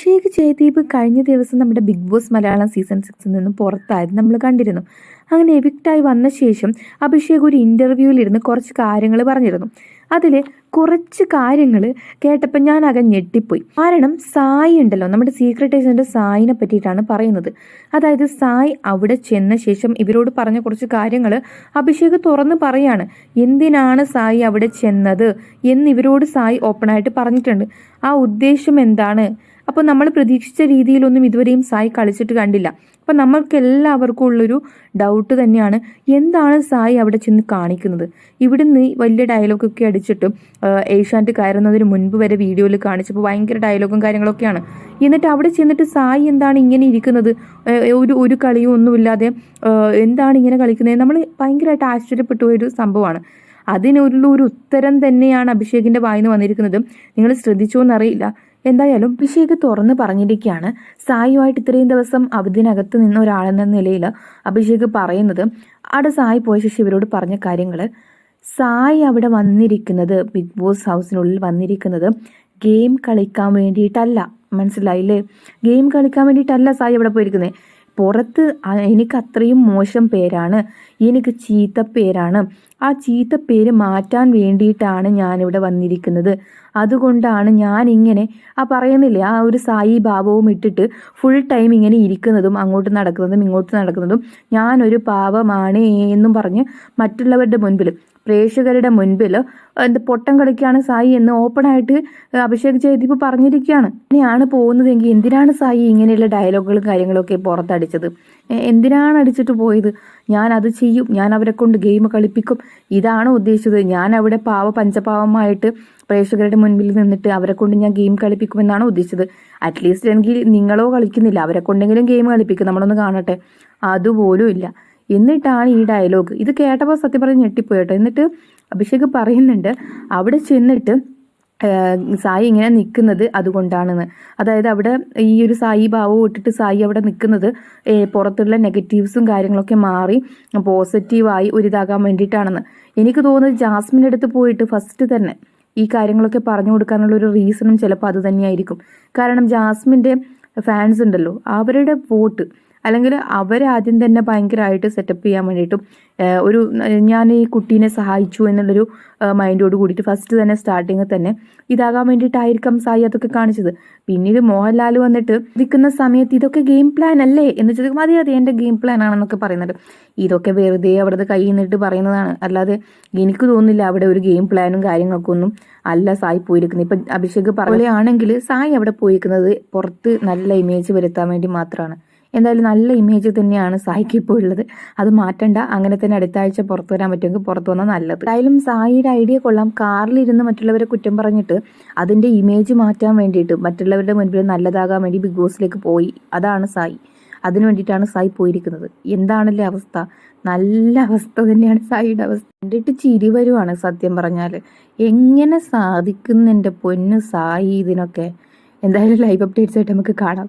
അഭിഷേക് ജയദീപ് കഴിഞ്ഞ ദിവസം നമ്മുടെ ബിഗ് ബോസ് മലയാളം സീസൺ സിക്സിൽ നിന്നും പുറത്തായത് നമ്മൾ കണ്ടിരുന്നു. അങ്ങനെ എവിക്റ്റായി വന്ന ശേഷം അഭിഷേക് ഒരു ഇന്റർവ്യൂവിലിരുന്ന് കുറച്ച് കാര്യങ്ങൾ പറഞ്ഞിരുന്നു. അതിൽ കുറച്ച് കാര്യങ്ങൾ കേട്ടപ്പോൾ ഞാൻ അകം ഞെട്ടിപ്പോയി. കാരണം സായി ഉണ്ടല്ലോ നമ്മുടെ സീക്രട്ട് ഏജന്റ് സായിനെ പറ്റിയിട്ടാണ് പറയുന്നത്. അതായത് സായി അവിടെ ചെന്ന ശേഷം ഇവരോട് പറഞ്ഞ കുറച്ച് കാര്യങ്ങൾ അഭിഷേക് തുറന്ന് പറയാണ്. എന്തിനാണ് സായി അവിടെ ചെന്നത് എന്നിവരോട് സായി ഓപ്പണായിട്ട് പറഞ്ഞിട്ടുണ്ട്. ആ ഉദ്ദേശം എന്താണ്? അപ്പോൾ നമ്മൾ പ്രതീക്ഷിച്ച രീതിയിലൊന്നും ഇതുവരെയും സായി കളിച്ചിട്ട് കണ്ടില്ല. അപ്പോൾ നമ്മൾക്ക് എല്ലാവർക്കും ഉള്ളൊരു ഡൗട്ട് തന്നെയാണ് എന്താണ് സായി അവിടെ ചെന്ന് കാണിക്കുന്നത്? ഇവിടുന്ന് വലിയ ഡയലോഗൊക്കെ അടിച്ചിട്ടും ഏഷ്യാനെറ്റ് കയറുന്നതിന് മുൻപ് വരെ വീഡിയോയിൽ കാണിച്ചപ്പോൾ ഭയങ്കര ഡയലോഗും കാര്യങ്ങളൊക്കെയാണ്. എന്നിട്ട് അവിടെ ചെന്നിട്ട് സായി എന്താണ് ഇങ്ങനെ ഇരിക്കുന്നത്? ഒരു ഒരു കളിയും ഒന്നുമില്ലാതെ എന്താണ് ഇങ്ങനെ കളിക്കുന്നത്? നമ്മൾ ഭയങ്കരമായിട്ട് ആശ്ചര്യപ്പെട്ട ഒരു സംഭവമാണ്. അതിനുള്ള ഒരു ഉത്തരം തന്നെയാണ് അഭിഷേകിന്റെ വായിന്ന് വന്നിരിക്കുന്നത്. നിങ്ങൾ ശ്രദ്ധിച്ചോ എന്നറിയില്ല എന്തായാലും അഭിഷേക് തുറന്ന് പറഞ്ഞിരിക്കുകയാണ് സായിയുമായിട്ട് ഇത്രയും ദിവസം അവധിനകത്ത് നിന്ന ഒരാളെന്ന നിലയിൽ അഭിഷേക് പറയുന്നത് അവിടെ സായി പോയ ശേഷം ഇവരോട് പറഞ്ഞ കാര്യങ്ങൾ സായി അവിടെ വന്നിരിക്കുന്നത് ബിഗ് ബോസ് ഹൗസിനുള്ളിൽ വന്നിരിക്കുന്നത് ഗെയിം കളിക്കാൻ വേണ്ടിയിട്ടല്ല. മനസ്സിലായില്ലേ? ഗെയിം കളിക്കാൻ വേണ്ടിയിട്ടല്ല സായി അവിടെ പോയിരിക്കുന്നത് പുറത്ത് എനിക്ക് അത്രയും മോശം പേരാണ്. എനിക്ക് ചീത്ത പേരാണ് ആ ചീത്ത പേര് മാറ്റാൻ വേണ്ടിയിട്ടാണ് ഞാനിവിടെ വന്നിരിക്കുന്നത്. അതുകൊണ്ടാണ് ഞാൻ ഇങ്ങനെ ആ പറയുന്നില്ലേ ആ ഒരു സായി ഭാവവും ഇട്ടിട്ട് ഫുൾ ടൈം ഇങ്ങനെ ഇരിക്കുന്നതും അങ്ങോട്ട് നടക്കുന്നതും ഇങ്ങോട്ട് നടക്കുന്നതും ഞാനൊരു പാവമാണ് എന്നും പറഞ്ഞ് മറ്റുള്ളവരുടെ മുൻപിൽ പ്രേക്ഷകരുടെ മുൻപിൽ എന്ത് പൊട്ടം കളിക്കുകയാണ് സായി എന്ന് ഓപ്പണായിട്ട് അഭിഷേക് ജയദീപ് പറഞ്ഞിരിക്കുകയാണ്. ഇങ്ങനെയാണ് പോകുന്നതെങ്കിൽ എന്തിനാണ് സായി ഇങ്ങനെയുള്ള ഡയലോഗുകളും കാര്യങ്ങളൊക്കെ പുറത്തടിച്ചത്? എന്തിനാണ് അടിച്ചിട്ട് പോയത്? ഞാൻ അത് ചെയ്യും ഞാൻ അവരെ കൊണ്ട് ഗെയിം കളിപ്പിക്കും. ഇതാണ് ഉദ്ദേശിച്ചത്? ഞാൻ അവിടെ പാവ പഞ്ചപാവമായിട്ട് പ്രേക്ഷകരുടെ മുൻപിൽ നിന്നിട്ട് അവരെ കൊണ്ട് ഞാൻ ഗെയിം കളിപ്പിക്കുമെന്നാണ് ഉദ്ദേശിച്ചത്? അറ്റ്ലീസ്റ്റ് എനിക്ക് നിങ്ങളോ കളിക്കുന്നില്ല. അവരെ കൊണ്ടെങ്കിലും ഗെയിം കളിപ്പിക്കും. നമ്മളൊന്ന് കാണട്ടെ. അതുപോലും ഇല്ല. എന്നിട്ടാണ് ഈ ഡയലോഗ് ഇത് കേട്ടപ്പോൾ സത്യം പറഞ്ഞ് ഞെട്ടിപ്പോയി എന്നിട്ട് അഭിഷേക് പറയുന്നുണ്ട് അവിടെ ചെന്നിട്ട് സായി ഇങ്ങനെ നിൽക്കുന്നത് അതുകൊണ്ടാണെന്ന്. അതായത് അവിടെ ഈ ഒരു സായി ഭാവം ഇട്ടിട്ട് സായി അവിടെ നിൽക്കുന്നത് പുറത്തുള്ള നെഗറ്റീവ്സും കാര്യങ്ങളൊക്കെ മാറി പോസിറ്റീവായി ഒരിതാകാൻ വേണ്ടിയിട്ടാണെന്ന്. എനിക്ക് തോന്നുന്നത് ജാസ്മിന്റെ അടുത്ത് പോയിട്ട് ഫസ്റ്റ് തന്നെ ഈ കാര്യങ്ങളൊക്കെ പറഞ്ഞു കൊടുക്കാനുള്ള ഒരു റീസണും ചിലപ്പോൾ അത് തന്നെയായിരിക്കും. കാരണം ജാസ്മിന്റെ ഫാൻസ് ഉണ്ടല്ലോ അവരുടെ വോട്ട് അല്ലെങ്കിൽ അവരാദ്യം തന്നെ ഭയങ്കരമായിട്ട് സെറ്റപ്പ് ചെയ്യാൻ വേണ്ടിയിട്ടും ഒരു ഞാൻ ഈ കുട്ടീനെ സഹായിച്ചു എന്നുള്ളൊരു മൈൻഡോട് കൂടിയിട്ട് ഫസ്റ്റ് തന്നെ സ്റ്റാർട്ടിങ് തന്നെ ഇതാകാൻ വേണ്ടിയിട്ടായിരിക്കാം സായി അതൊക്കെ കാണിച്ചത്. പിന്നീട് മോഹൻലാൽ വന്നിട്ട് നിൽക്കുന്ന സമയത്ത് ഇതൊക്കെ ഗെയിം പ്ലാൻ അല്ലേ എന്ന് വെച്ചാൽ മതി അതെ എന്റെ ഗെയിം പ്ലാൻ ആണെന്നൊക്കെ പറയുന്നുണ്ട്. ഇതൊക്കെ വെറുതെ അവിടുത്തെ കൈ നിന്നിട്ട് പറയുന്നതാണ്. അല്ലാതെ എനിക്ക് തോന്നുന്നില്ല അവിടെ ഒരു ഗെയിം പ്ലാനും കാര്യങ്ങളൊക്കെ ഒന്നും അല്ല സായി പോയിരിക്കുന്നത്. ഇപ്പം അഭിഷേക് പറയുകയാണെങ്കിൽ സായി അവിടെ പോയിരിക്കുന്നത് പുറത്ത് നല്ല ഇമേജ് വരുത്താൻ വേണ്ടി മാത്രമാണ്. എന്തായാലും നല്ല ഇമേജ് തന്നെയാണ് സായിക്ക് ഇപ്പോൾ ഉള്ളത്. അത് മാറ്റണ്ട. അങ്ങനെ തന്നെ അടുത്ത ആഴ്ച പുറത്തു വരാൻ പറ്റുമെങ്കിൽ പുറത്തു വന്നാൽ നല്ലത്. എന്തായാലും സായിയുടെ ഐഡിയ കൊള്ളാം. കാറിലിരുന്ന് മറ്റുള്ളവരെ കുറ്റം പറഞ്ഞിട്ട് അതിന്റെ ഇമേജ് മാറ്റാൻ വേണ്ടിയിട്ട് മറ്റുള്ളവരുടെ മുൻപിൽ നല്ലതാകാൻ വേണ്ടി ബിഗ് ബോസിലേക്ക് പോയി. അതാണ് സായി. അതിനു വേണ്ടിയിട്ടാണ് സായി പോയിരിക്കുന്നത്. എന്താണല്ലേ അവസ്ഥ? നല്ല അവസ്ഥ തന്നെയാണ് സായിയുടെ അവസ്ഥ. കണ്ടിട്ട് ചിരി വരുവാണ് സത്യം പറഞ്ഞാൽ എങ്ങനെ സാധിക്കുന്നെന്റെ പൊന്ന് സായി ഇതിനൊക്കെ? എന്തായാലും ലൈവ് അപ്ഡേറ്റ്സ് ആയിട്ട് നമുക്ക് കാണാം.